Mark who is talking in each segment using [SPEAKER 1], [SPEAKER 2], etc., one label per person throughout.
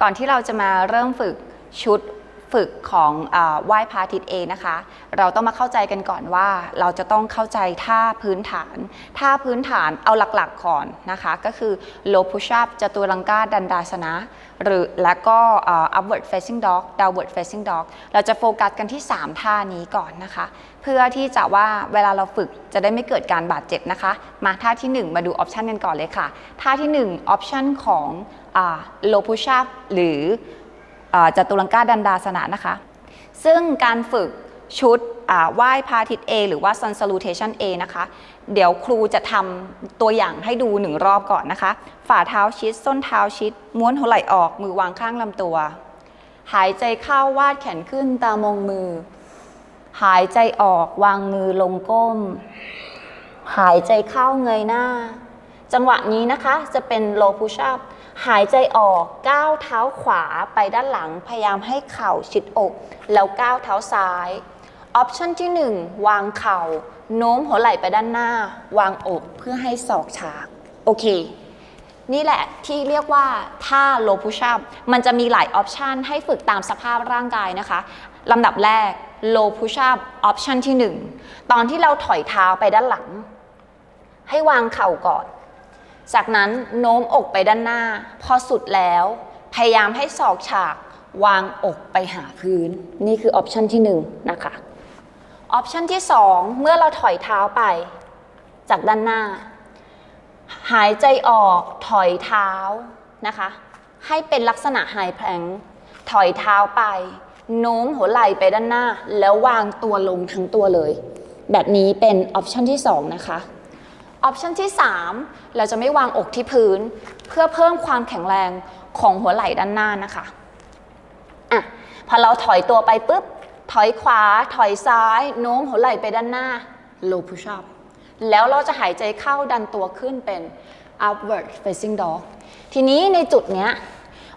[SPEAKER 1] ก่อนที่เราจะมาเริ่มฝึกชุด ฝึกของอาไหว้พระอาทิตย์เองนะคะ เราต้องมาเข้าใจกันก่อนว่า เราจะต้องเข้าใจท่าพื้นฐาน ท่าพื้นฐานเอาหลักๆก่อนนะคะ ก็คือ low push up จตุรังกาดันดาสนะ หรือและก็ upward facing dog downward facing dog เราจะโฟกัสกันที่ 3 ท่านี้ก่อนนะคะ เพื่อที่จะว่าเวลาเราฝึกจะได้ไม่เกิดการบาดเจ็บนะคะ มาท่าที่ 1 มาดูออปชันกันก่อนเลยค่ะ ท่าที่1ออปชันของ low push up หรือ จตุรังกาดันดาสนะนะคะ ซึ่งการฝึกชุดไหว้พาทิตย์ A หรือว่า Sun Salutation A นะคะ เดี๋ยวครูจะทำตัวอย่างให้ดูหนึ่งรอบก่อนนะคะ ฝ่าเท้าชิด ส้นเท้าชิด ม้วนหัวไหล่ออก มือวางข้างลำตัว หายใจเข้าวาดแขนขึ้นตามองมือ หายใจออกวางมือลงก้ม หายใจเข้าเงยหน้า จังหวะนี้นะคะจะเป็น low push up หายใจออกก้าวเท้าขวาไปด้านหลัง พยายามให้เข่าชิดอก แล้วก้าวเท้าซ้ายออปชันที่ 1 วางเข่า โน้มหัวไหล่ไปด้านหน้า วางอกเพื่อให้ศอกฉาก โอเค นี่แหละที่เรียกว่าท่า low push up มันจะมีหลายออปชันให้ฝึกตามสภาพร่างกายนะคะลำดับแรก low push up ออปชันที่ 1 ตอนที่เราถอยเท้าไปด้านหลัง ให้วางเข่าก่อน จากนั้นโน้มอกไปด้านหน้า พอสุดแล้ว พยายามให้ศอกฉาก วางอกไปหาพื้น นี่คือออปชันที่1นนะคะออปชันที่ 2 เมื่อเราถอยเท้าไป จากด้านหน้า หายใจออกถอยเท้านะคะ ให้เป็นลักษณะไฮแพลงถอยเท้าไป โน้มหัวไหล่ไปด้านหน้า แล้ววางตัวลงทั้งตัวเลย แบบนี้เป็นออปชันที่ 2 นะคะ ออปชันที่ 3 เราจะไม่วางอกที่พื้น เพื่อเพิ่มความแข็งแรงของหัวไหล่ด้านหน้านะคะอะพอเราถอยตัวไปปุ๊บ ถอยขวา ถอยซ้าย โน้มหัวไหล่ไปด้านหน้า low push up แล้วเราจะหายใจเข้าดันตัวขึ้นเป็น upward facing dog ทีนี้ในจุดเนี้ย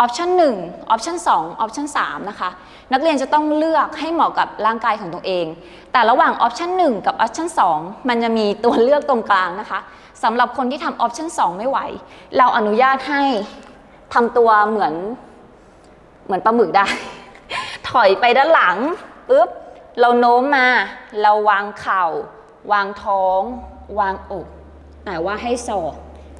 [SPEAKER 1] ออปชัน1ออปชัน2ออปชัน3นะคะ นักเรียนจะต้องเลือกให้เหมาะกับร่างกายของตัวเอง แต่ระหว่างออปชัน1กับออปชัน2มันจะมีตัวเลือกตรงกลางนะคะสำหรับคนที่ทำออปชัน2ไม่ไหว เราอนุญาตให้ทำตัวเหมือนเหมือนปลาหมึกได้ ถอยไปด้านหลังปุ๊บเราโน้มมา เราวางเข่า วางท้อง วางอกแต่ว่าให้ศอก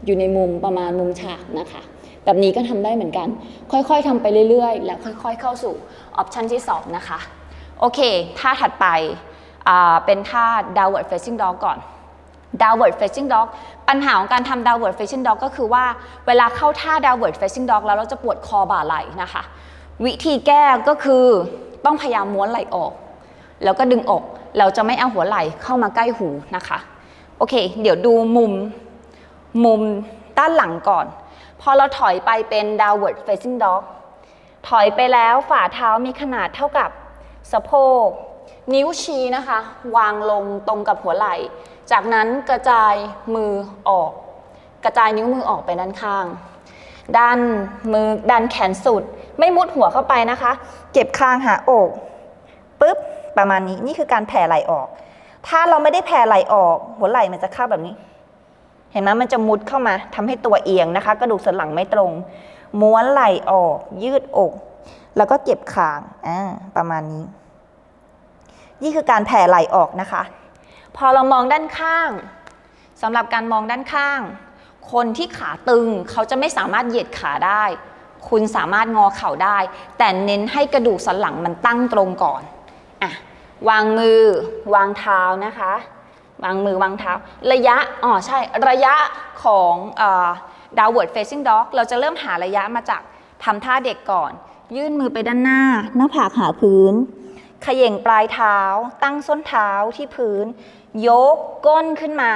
[SPEAKER 1] อยู่ในมุมประมาณมุมฉากนะคะ แบบนี้ก็ทำได้เหมือนกัน ค่อยๆทำไปเรื่อยๆ แล้วค่อยๆ เข้าสู่ออปชันที่ 2 นะคะ โอเคท่าถัดไปเป็นท่า downward facing dog ก่อน downward facing dog ปัญหาของการทำ downward facing dog ก็คือว่าเวลาเข้าท่า downward facing dog แล้วเราจะปวดคอบ่าไหล่นะคะ วิธีแก้ก็คือต้องพยายามม้วนไหล่ออก แล้วก็ดึงอกเราจะไม่เอาหัวไหล่เข้ามาใกล้หูนะคะ โอเค เดี๋ยวดูมุมมุมด้านหลังก่อน อเราถอยไปเป็น downward facing dog ถอยไปแล้วฝ่าเท้ามีขนาดเท่ากับสะโพก นิ้วชี้นะคะ วางลงตรงกับหัวไหล่ จากนั้นกระจายมือออก กระจายนิ้วมือออกไปด้านข้าง ดันมือดันแขนสุด ไม่มุดหัวเข้าไปนะคะ เก็บคางหาอกปุ๊บประมาณนี้นี่คือการแผ่ไหล่ออก ถ้าเราไม่ได้แผ่ไหล่ออก หัวไหล่มันจะเข้าแบบนี้ ห็นไหมมันจะมุดเข้ามาทำให้ตัวเอียงนะคะ กระดูกสันหลังไม่ตรง ม้วนไหล่ออก ยืดอก แล้วก็เก็บคางอ่าประมาณนี้ นี่คือการแผ่ไหล่ออกนะคะ พอเรามองด้านข้างสำหรับการมองด้านข้าง คนที่ขาตึงเขาจะไม่สามารถเหยียดขาได้ คุณสามารถงอเข่าได้ แต่เน้นให้กระดูกสันหลังมันตั้งตรงก่อนอะวางมือ วางเท้านะคะ วางมือวางเท้า ระยะอ๋อใช่ระยะของเอ่อ downward facing dog เราจะเริ่มหาระยะมาจากทำท่าเด็กก่อน ยื่นมือไปด้านหน้า หน้าผากหาพื้นขย่งปลายเท้า ตั้งส้นเท้าที่พื้น ยกก้นขึ้นมา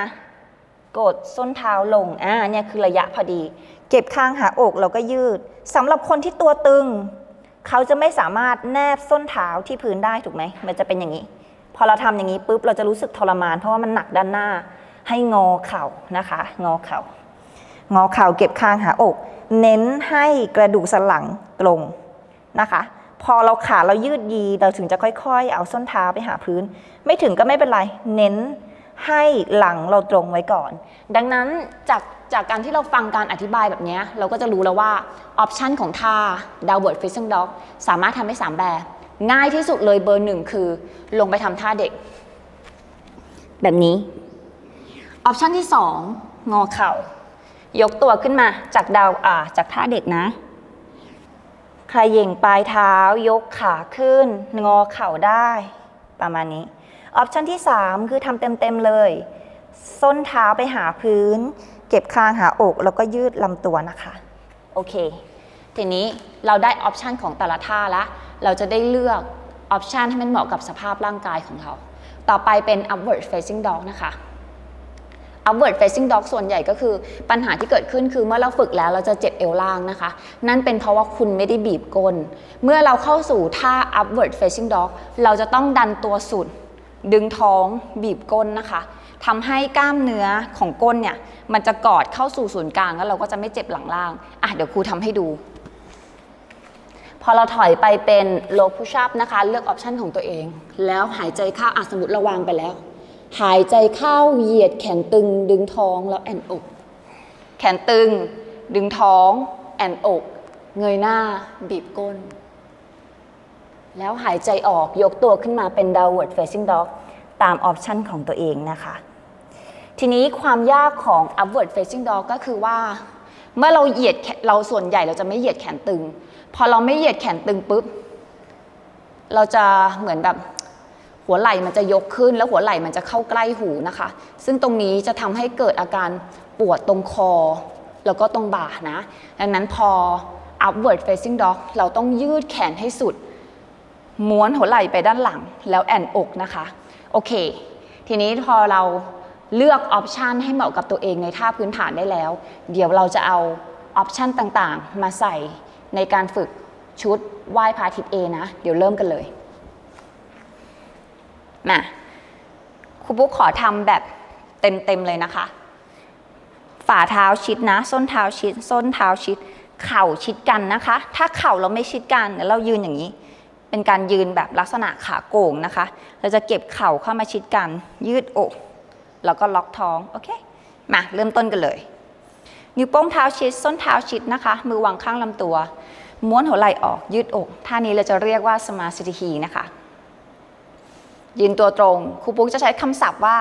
[SPEAKER 1] กดส้นเท้าลงอ่าเนี่ยคือระยะพอดี เก็บคางหาอกเราก็ยืดสำหรับคนที่ตัวตึง เขาจะไม่สามารถแนบส้นเท้าที่พื้นได้ถูกไหมมันจะเป็นอย่างนี้ พอเราทำอย่างนี้ปุ๊บเราจะรู้สึกทรมาน เพราะว่ามันหนักด้านหน้า ให้งอเข่านะคะ งอเข่า งอเข่าเก็บคางหาอก เน้นให้กระดูกสันหลังตรงนะคะ พอเราขาเรายืดยีเราถึงจะค่อยๆ เอาส้นเท้าไปหาพื้น ไม่ถึงก็ไม่เป็นไร เน้นให้หลังเราตรงไว้ก่อน ดังนั้นจากจากการที่เราฟังการอธิบายแบบนี้เราก็จะรู้แล้วว่าออปชันของท่า downward facing dog สามารถทำได้ 3 แบบ ง่ายที่สุดเลยเบอร์หนึ่งคือ ลงไปทำท่าเด็ก แบบนี้ ออปชันที่2งงอเข่า ยกตัวขึ้นมาจากดาวอ่าจากท่าเด็กนะใครเย่งปลายเท้ายกขาขึ้น งอเข่าได้ ประมาณนี้ ออปชันที่ 3 คือทำเต็มๆเลย ส้นเท้าไปหาพื้น เก็บคางหาอก แล้วก็ยืดลำตัวนะคะ โอเค ทีนี้เราได้ออปชันของแต่ละท่าล้ว เราจะได้เลือกออปชันให้มันเหมาะกับสภาพร่างกายของเรา ต่อไปเป็น upward facing dog นะคะ upward facing dog ส่วนใหญ่ก็คือปัญหาที่เกิดขึ้นคือเมื่อเราฝึกแล้วเราจะเจ็บเอวล่างนะคะ นั่นเป็นเพราะว่าคุณไม่ได้บีบก้น เมื่อเราเข้าสู่ท่า upward facing dog เราจะต้องดันตัวสุด ดึงท้องบีบก้นนะคะทำให้กล้ามเนื้อของก้นเนี่ย มันจะกอดเข้าสู่ศูนย์กลางแล้วเราก็จะไม่เจ็บหลังล่างอะเดี๋ยวครูทำให้ดู พอเราถอยไปเป็น low push up นะคะ เลือกออปชันของตัวเอง แล้วหายใจเข้าอะสมมติราวางไปแล้ว หายใจเข้าเหยียดแขนตึงดึงท้องแล้วแอนอก แขนตึง ดึงท้อง แอนอก เงยหน้า บีบก้น แล้วหายใจออกยกตัวขึ้นมาเป็น downward facing dog ตามออปชันของตัวเองนะคะ ทีนี้ความยากของ upward facing dog ก็คือว่า เมื่อเราเหยียดเราส่วนใหญ่เราจะไม่เหยียดแขนตึง พอเราไม่เหยียดแขนตึงปุ๊บ เราจะเหมือนแบบหัวไหล่มันจะยกขึ้น แล้วหัวไหล่มันจะเข้าใกล้หูนะคะ ซึ่งตรงนี้จะทำให้เกิดอาการปวดตรงคอ แล้วก็ตรงบ่านะ ดังนั้นพอ upward facing dog เราต้องยืดแขนให้สุด ม้วนหัวไหล่ไปด้านหลัง แล้วแอนอกนะคะ โอเค ทีนี้พอเราเลือกออปชันให้เหมาะกับตัวเองในท่าพื้นฐานได้แล้ว เดี๋ยวเราจะเอาออปชันต่างๆ มาใส่ ในการฝึกชุดไหว้พระอาทิตย์เอนะ เดี๋ยวเริ่มกันเลย มาครูปุ๊กขอทำแบบเต็มๆเลยนะคะ ฝ่าเท้าชิดนะ ส้นเท้าชิด ส้นเท้าชิด เข่าชิดกันนะคะ ถ้าเข่าเราไม่ชิดกันเดี๋ยวเรายืนอย่างนี้ เป็นการยืนแบบลักษณะขาโก่งนะคะ เราจะเก็บเข่าเข้ามาชิดกัน ยืดอก แล้วก็ล็อกท้อง โอเค มาเริ่มต้นกันเลย นิ้วโป้งเท้าชิดส้นเท้าชิดนะคะ มือวางข้างลำตัว ม้วนหัวไหล่ออกยืดอกท่านี้เราจะเรียกว่าสมาสิทธีนะคะยืนตัวตรงครูปุ๊กจะใช้คำศัพท์ว่า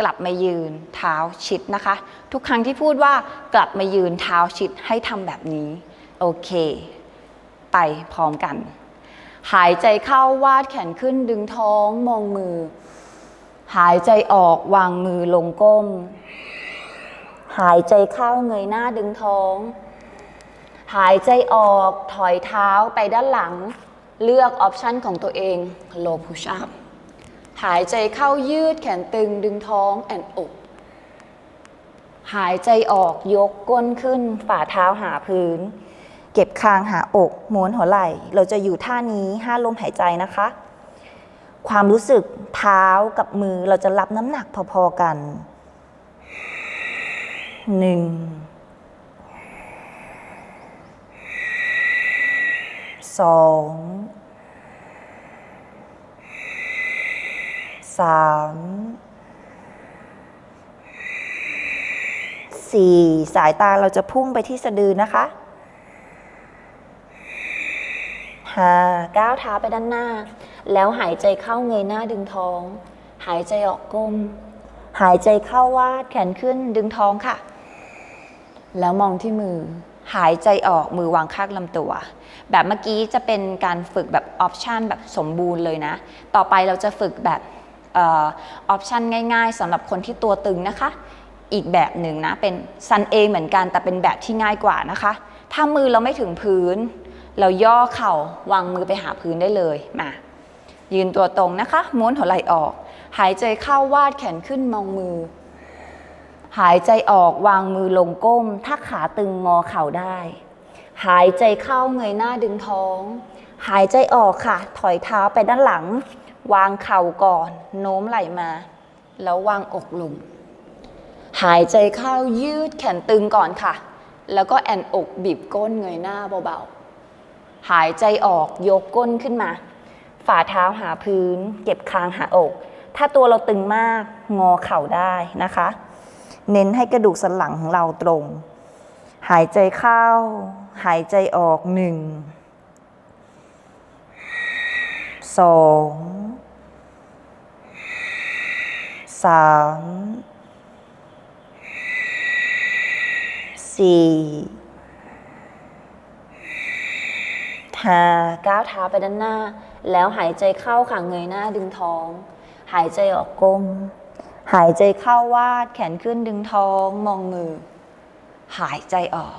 [SPEAKER 1] กลับมายืนเท้าชิดนะคะ ทุกครั้งที่พูดว่ากลับมายืนเท้าชิดให้ทำแบบนี้ โอเค ไปพร้อมกัน หายใจเข้าวาดแขนขึ้นดึงท้องมองมือ หายใจออกวางมือลงก้ม หายใจเข้าเงยหน้าดึงท้อง หายใจออกถอยเท้าไปด้านหลัง เลือกออปชันของตัวเอง low push up หายใจเข้ายืดแขนตึงดึงท้องแอนอก หายใจออกยกก้นขึ้น ฝ่าเท้าหาพื้น เก็บคางหาอกม้วนหัวไหล่ เราจะอยู่ท่านี้ห้าลมหายใจนะคะ ความรู้สึกเท้ากับมือเราจะรับน้ำหนักพอๆกัน หนึ่งสองสามสี่สายตาเราจะพุ่งไปที่สะดือนะคะห้าก้าวเท้าไปด้านหน้า แล้วหายใจเข้าเงยหน้าดึงท้อง หายใจออกก้ม หายใจเข้าวาดแขนขึ้นดึงท้องค่ะ แล้วมองที่มือ หายใจออกมือวางข้างลำตัว แบบเมื่อกี้จะเป็นการฝึกแบบออปชันแบบสมบูรณ์เลยนะ ต่อไปเราจะฝึกแบบออปชันง่าย ๆสำหรับคนที่ตัวตึงนะคะ อีกแบบหนึ่งนะ เป็นซันเอเหมือนกันแต่เป็นแบบที่ง่ายกว่านะคะ ถ้ามือเราไม่ถึงพื้น เราย่อเข่าวางมือไปหาพื้นได้เลยมายืนตัวตรงนะคะ ม้วนหัวไหล่ออก หายใจเข้าวาดแขนขึ้นมองมือ หายใจออกวางมือลงก้ม ถ้าขาตึงงอเข่าได้ หายใจเข้าเงยหน้าดึงท้อง หายใจออกค่ะ ถอยเท้าไปด้านหลัง วางเข่าก่อน โน้มไหล่มา แล้ววางอกลง หายใจเข้ายืดแขนตึงก่อนค่ะ แล้วก็แอนอกบีบก้นเงยหน้าเบาๆ หายใจออกยกก้นขึ้นมา ฝ่าเท้าหาพื้น เก็บคางหาอก ถ้าตัวเราตึงมากงอเข่าได้นะคะ
[SPEAKER 2] เน้นให้กระดูกสันหลังของเราตรง หายใจเข้า หายใจออกหนึ่งสองสามสี่ห้าก้าวเท้าไปด้านหน้า แล้วหายใจเข้าค่ะเงยหน้าดึงท้อง หายใจออกก้ม หายใจเข้าวาดแขนขึ้นดึงท้องมองมือ หายใจออก